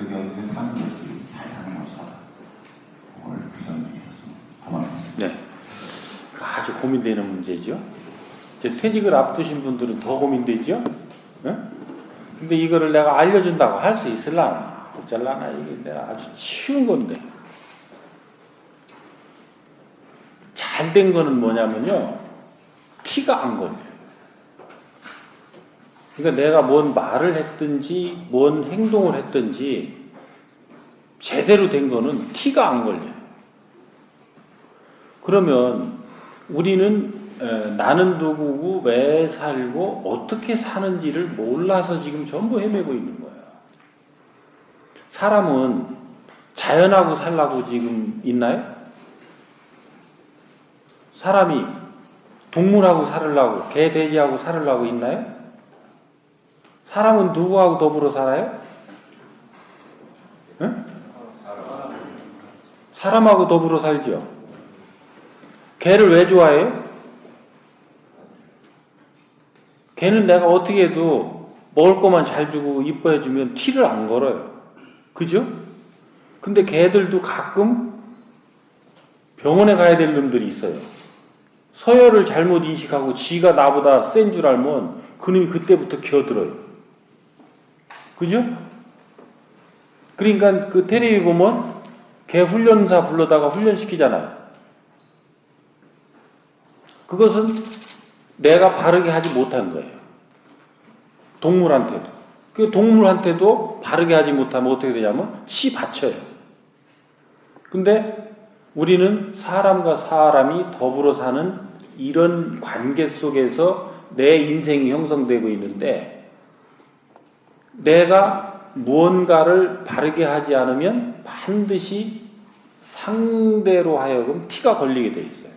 어떻게 어떻게 사는 것이 잘 사는 것이다. 그걸 부정해 주셨습니다. 고맙습니다. 네. 그 아주 고민되는 문제죠. 이제 퇴직을 앞두신 분들은 더 고민되죠. 예? 근데 이거를 내가 알려준다고 할 수 있을라나? 어쩔라나? 이게 내가 아주 쉬운 건데. 잘 된 거는 뭐냐면요. 티가 안 걸려요. 그러니까 내가 뭔 말을 했든지, 뭔 행동을 했든지, 제대로 된 거는 티가 안 걸려요. 그러면 우리는 에, 나는 누구고 왜 살고 어떻게 사는지를 몰라서 지금 전부 헤매고 있는 거야. 사람은 자연하고 살라고 지금 있나요? 사람이 동물하고 살으려고 개 돼지하고 살으려고 있나요? 사람은 누구하고 더불어 살아요? 응? 사람하고 더불어 살죠. 개를 왜 좋아해요? 개는 내가 어떻게 해도 먹을 것만 잘 주고 이뻐해 주면 티를 안 걸어요. 그죠? 근데 개들도 가끔 병원에 가야 될 놈들이 있어요. 서열을 잘못 인식하고 지가 나보다 센 줄 알면 그놈이 그때부터 기어들어요. 그죠? 그러니까 그 테레비 보면 개 훈련사 불러다가 훈련시키잖아요. 그것은 내가 바르게 하지 못한 거예요. 동물한테도. 그 동물한테도 바르게 하지 못하면 어떻게 되냐면 치 받쳐요. 근데 우리는 사람과 사람이 더불어 사는 이런 관계 속에서 내 인생이 형성되고 있는데 내가 무언가를 바르게 하지 않으면 반드시 상대로 하여금 티가 걸리게 돼 있어요.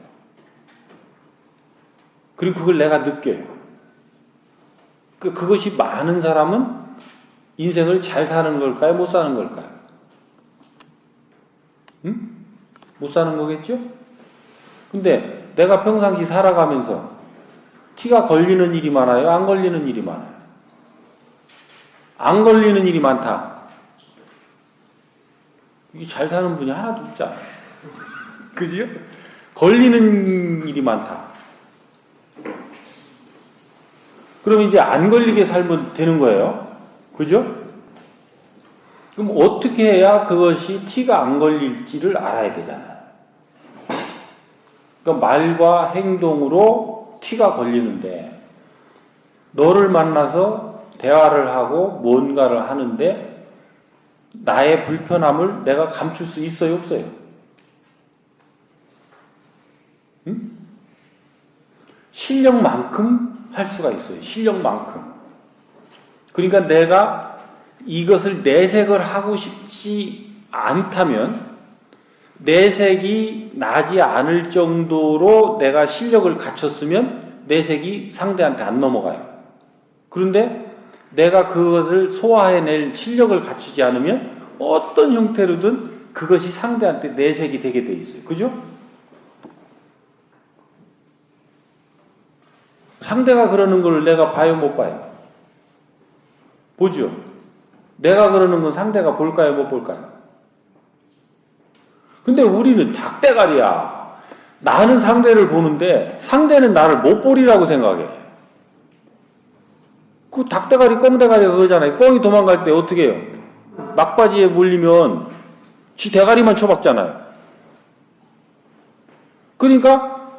그리고 그걸 내가 느껴요. 그, 그것이 많은 사람은 인생을 잘 사는 걸까요? 못 사는 걸까요? 응? 못 사는 거겠죠? 근데 내가 평상시 살아가면서 티가 걸리는 일이 많아요? 안 걸리는 일이 많아요? 안 걸리는 일이 많다. 이게 잘 사는 분이 하나도 없잖아요. 그지요? 걸리는 일이 많다. 그럼 이제 안 걸리게 살면 되는 거예요. 그죠? 그럼 어떻게 해야 그것이 티가 안 걸릴지를 알아야 되잖아요. 그러니까 말과 행동으로 티가 걸리는데 너를 만나서 대화를 하고 뭔가를 하는데 나의 불편함을 내가 감출 수 있어요, 없어요? 응? 실력만큼 할 수가 있어요. 실력만큼. 그러니까 내가 이것을 내색을 하고 싶지 않다면 내색이 나지 않을 정도로 내가 실력을 갖췄으면 내색이 상대한테 안 넘어가요. 그런데 내가 그것을 소화해낼 실력을 갖추지 않으면 어떤 형태로든 그것이 상대한테 내색이 되게 돼 있어요. 그죠? 상대가 그러는 걸 내가 봐요, 못 봐요? 보죠? 내가 그러는 건 상대가 볼까요, 못 볼까요? 근데 우리는 닭대가리야. 나는 상대를 보는데 상대는 나를 못 보리라고 생각해. 그 닭대가리, 꽁대가리가 그거잖아요. 꽁이 도망갈 때 어떻게 해요? 막바지에 물리면 지 대가리만 쳐박잖아요. 그러니까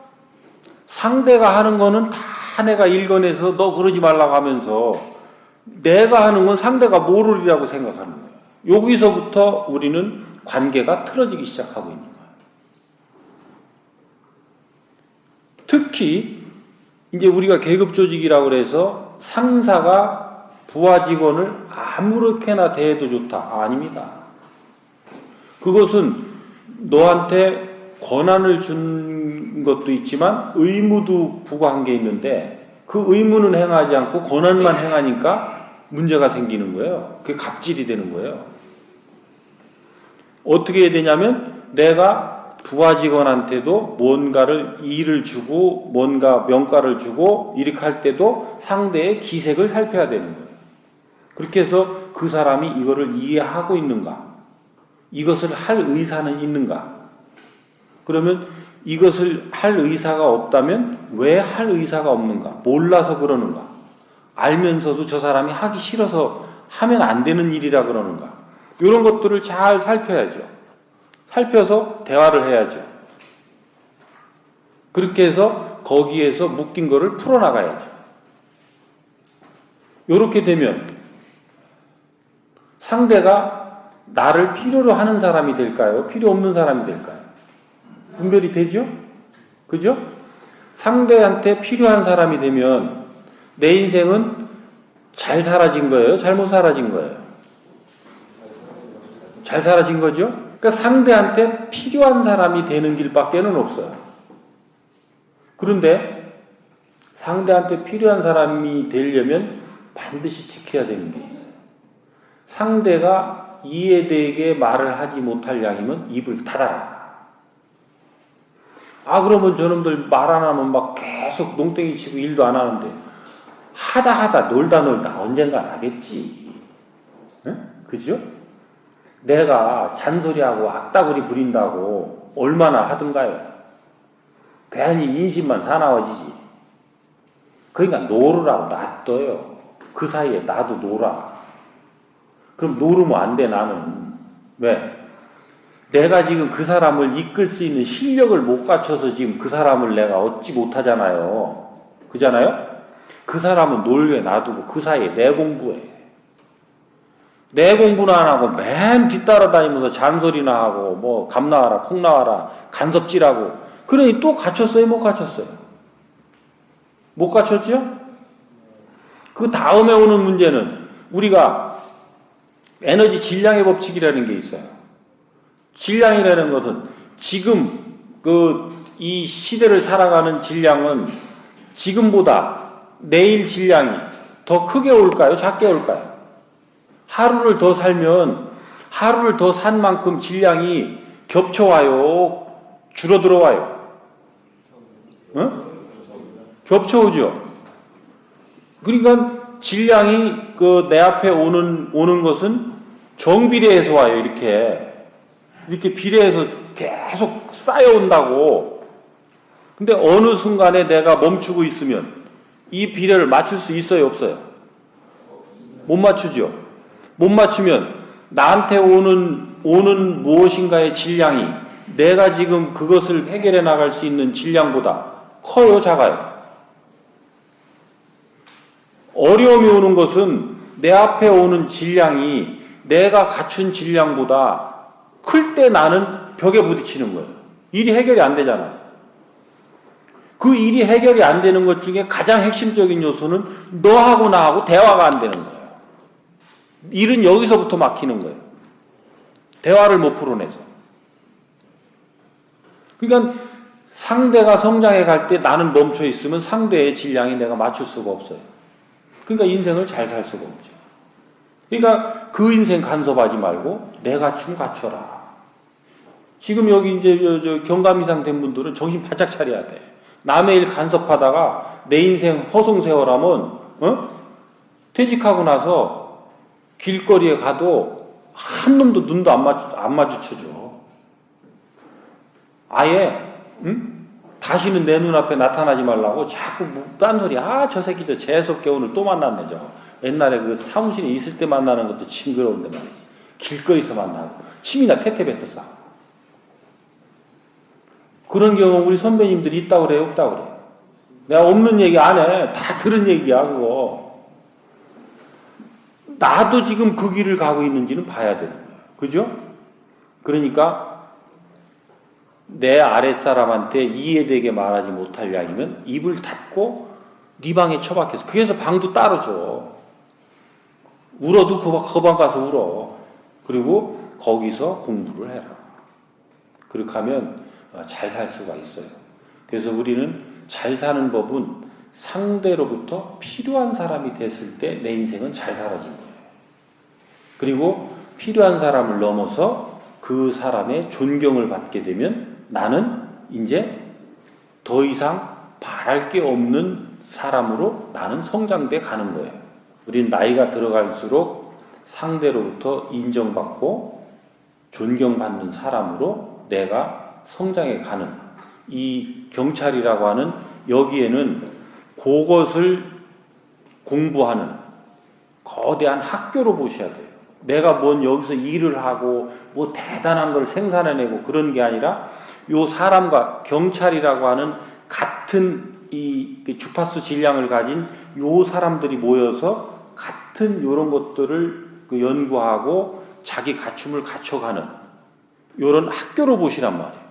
상대가 하는 거는 다 내가 읽어내서 너 그러지 말라고 하면서 내가 하는 건 상대가 모르리라고 생각하는 거예요. 여기서부터 우리는 관계가 틀어지기 시작하고 있는 거예요. 특히 이제 우리가 계급 조직이라고 그래서 상사가 부하 직원을 아무렇게나 대해도 좋다. 아닙니다. 그것은 너한테 권한을 준 것도 있지만 의무도 부과한 게 있는데 그 의무는 행하지 않고 권한만 행하니까 문제가 생기는 거예요. 그게 갑질이 되는 거예요. 어떻게 해야 되냐면 내가 부하 직원한테도 뭔가를 일을 주고 뭔가 명가를 주고 이렇게 할 때도 상대의 기색을 살펴야 되는 거예요. 그렇게 해서 그 사람이 이거를 이해하고 있는가? 이것을 할 의사는 있는가? 그러면 이것을 할 의사가 없다면 왜 할 의사가 없는가? 몰라서 그러는가? 알면서도 저 사람이 하기 싫어서 하면 안 되는 일이라 그러는가? 이런 것들을 잘 살펴야죠. 살펴서 대화를 해야죠. 그렇게 해서 거기에서 묶인 거를 풀어나가야죠. 이렇게 되면 상대가 나를 필요로 하는 사람이 될까요? 필요 없는 사람이 될까요? 분별이 되죠? 그죠? 상대한테 필요한 사람이 되면 내 인생은 잘 사라진 거예요? 잘못 사라진 거예요? 잘 사라진 거죠? 그러니까 상대한테 필요한 사람이 되는 길밖에는 없어요. 그런데 상대한테 필요한 사람이 되려면 반드시 지켜야 되는 게 있어요. 상대가 이해되게 말을 하지 못할 양이면 입을 닫아라. 아, 그러면 저놈들 말 안 하면 막 계속 농땡이 치고 일도 안 하는데, 하다 하다 놀다 놀다 언젠간 하겠지. 응? 그죠? 내가 잔소리하고 악다구리 부린다고 얼마나 하든가요? 괜히 인심만 사나워지지. 그러니까 노르라고 놔둬요. 그 사이에 나도 놀아. 그럼 노르면 안 돼, 나는. 왜? 내가 지금 그 사람을 이끌 수 있는 실력을 못 갖춰서 지금 그 사람을 내가 얻지 못하잖아요. 그잖아요? 그 사람은 놀게 놔두고 그 사이에 내 공부해. 내 공부는 안 하고 맨 뒤따라다니면서 잔소리나 하고 뭐 감 나와라 콩 나와라 간섭질하고 그러니 또 갖췄어요 못 갖췄어요? 못 갖췄죠? 그 다음에 오는 문제는 우리가 에너지 질량의 법칙이라는 게 있어요. 질량이라는 것은 지금 그 이 시대를 살아가는 질량은 지금보다 내일 질량이 더 크게 올까요? 작게 올까요? 하루를 더 살면 하루를 더 산 만큼 질량이 겹쳐와요? 줄어들어 와요? 어? 겹쳐오죠? 그러니까 질량이 그 내 앞에 오는, 오는 것은 정비례해서 와요, 이렇게. 이렇게 비례해서 계속 쌓여온다고. 근데 어느 순간에 내가 멈추고 있으면 이 비례를 맞출 수 있어요, 없어요? 못 맞추죠? 못 맞추면 나한테 오는, 오는 무엇인가의 질량이 내가 지금 그것을 해결해 나갈 수 있는 질량보다 커요, 작아요? 어려움이 오는 것은 내 앞에 오는 질량이 내가 갖춘 질량보다 클 때 나는 벽에 부딪히는 거예요. 일이 해결이 안 되잖아요. 그 일이 해결이 안 되는 것 중에 가장 핵심적인 요소는 너하고 나하고 대화가 안 되는 거예요. 일은 여기서부터 막히는 거예요. 대화를 못 풀어내서. 그러니까 상대가 성장해 갈 때 나는 멈춰 있으면 상대의 질량이 내가 맞출 수가 없어요. 그러니까 인생을 잘 살 수가 없죠. 그러니까 그 인생 간섭하지 말고 내가 춤 갖춰라. 지금 여기 이제 경감 이상 된 분들은 정신 바짝 차려야 돼. 남의 일 간섭하다가 내 인생 허송세월하면 어? 퇴직하고 나서 길거리에 가도 한 놈도 눈도 안 마주 안 마주쳐줘. 아예 응? 다시는 내 눈앞에 나타나지 말라고 자꾸 뭐 딴소리. 아 저 새끼 저 재수없게 오늘 또 만났네 저. 옛날에 그 사무실에 있을 때 만나는 것도 징그러운데 말이지. 길거리에서 만나고. 침이나 싸 그런 경우 우리 선배님들이 있다고 그래요? 없다고 그래요? 내가 없는 얘기 안 해 다 들은 얘기야 그거 나도 지금 그 길을 가고 있는지는 봐야 되는 거예요 그죠? 그러니까 내 아랫사람한테 이해되게 말하지 못할 양이면 입을 닫고 네 방에 처박혀서 그래서 방도 따로 줘. 울어도 그, 방- 그방 가서 울어. 그리고 거기서 공부를 해라. 그렇게 하면 어, 잘살 수가 있어요. 그래서 우리는 잘 사는 법은 상대로부터 필요한 사람이 됐을 때 내 인생은 잘 사라진 거예요 그리고 필요한 사람을 넘어서 그 사람의 존경을 받게 되면 나는 이제 더 이상 바랄 게 없는 사람으로 나는 성장돼 가는 거예요. 우리는 나이가 들어갈수록 상대로부터 인정받고 존경받는 사람으로 내가 성장해 가는 이 경찰이라고 하는 여기에는 그것을 공부하는 거대한 학교로 보셔야 돼요. 내가 뭔 여기서 일을 하고 뭐 대단한 걸 생산해내고 그런 게 아니라 요 사람과 경찰이라고 하는 같은 이그 주파수 질량을 가진 요 사람들이 모여서 같은 요런 것들을 그 연구하고 자기 갖춤을 갖춰가는 요런 학교로 보시란 말이에요.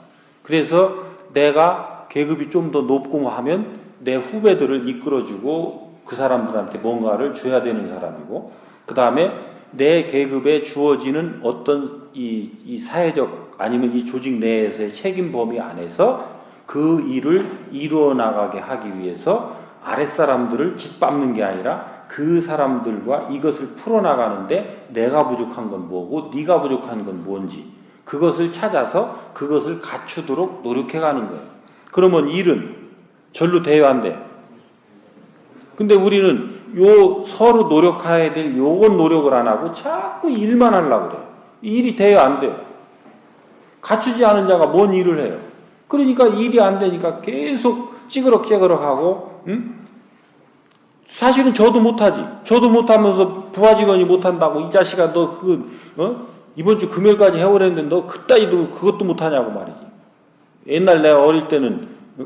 그래서 내가 계급이 좀 더 높고 하면 내 후배들을 이끌어주고 그 사람들한테 뭔가를 줘야 되는 사람이고 그 다음에 내 계급에 주어지는 어떤 이, 이 사회적 아니면 이 조직 내에서의 책임 범위 안에서 그 일을 이루어 나가게 하기 위해서 아랫사람들을 짓밟는 게 아니라 그 사람들과 이것을 풀어나가는데 내가 부족한 건 뭐고 네가 부족한 건 뭔지 그것을 찾아서 그것을 갖추도록 노력해가는 거예요. 그러면 일은 절로 대요한대. 근데 우리는 요 서로 노력해야 될 요건 노력을 안 하고 자꾸 일만 하려고 그래요. 일이 돼요, 안 돼요? 갖추지 않은 자가 뭔 일을 해요? 그러니까 일이 안 되니까 계속 찌그럭찌그럭 하고, 응? 사실은 저도 못하지. 저도 못하면서 부하 직원이 못한다고 이 자식아 너 그, 어? 이번 주 금요일까지 해오랬는데 너 그따위도 그것도 못하냐고 말이지. 옛날 내가 어릴 때는 어?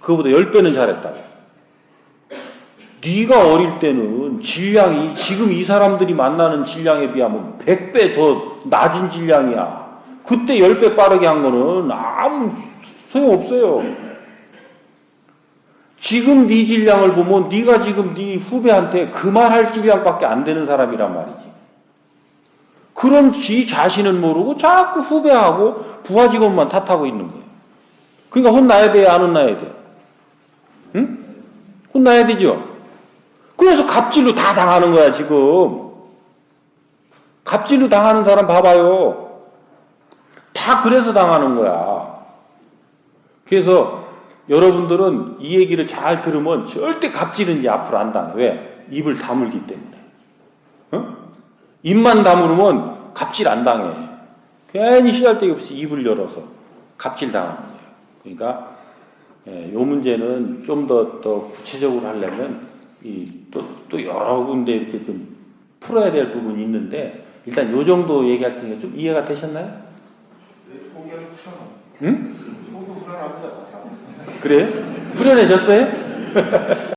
그거보다 10배는 잘했다고. 네가 어릴 때는 질량이 지금 이 사람들이 만나는 질량에 비하면 100배 더 낮은 질량이야. 그때 10배 빠르게 한 거는 아무 소용없어요. 지금 네 질량을 보면 네가 지금 네 후배한테 그 말 할 질량밖에 안 되는 사람이란 말이지. 그런 지 자신은 모르고 자꾸 후배하고 부하 직원만 탓하고 있는 거예요. 그러니까 혼나야 돼, 안 혼나야 돼? 응? 혼나야 되죠? 그래서 갑질로 다 당하는 거야, 지금. 갑질로 당하는 사람 봐봐요. 다 그래서 당하는 거야. 그래서 여러분들은 이 얘기를 잘 들으면 절대 갑질은 이제 앞으로 안 당해. 왜? 입을 다물기 때문에. 어? 입만 다물으면 갑질 안 당해. 괜히 시달데기 없이 입을 열어서 갑질 당하는 거예요. 그러니까 예, 요 문제는 좀 더 더 구체적으로 하려면 이 또 또 여러 군데 이렇게 좀 풀어야 될 부분이 있는데 일단 요 정도 얘기할 테니까 좀 이해가 되셨나요? 싫어. 응? 속도 불안합니다. 그래? 후련해졌어요?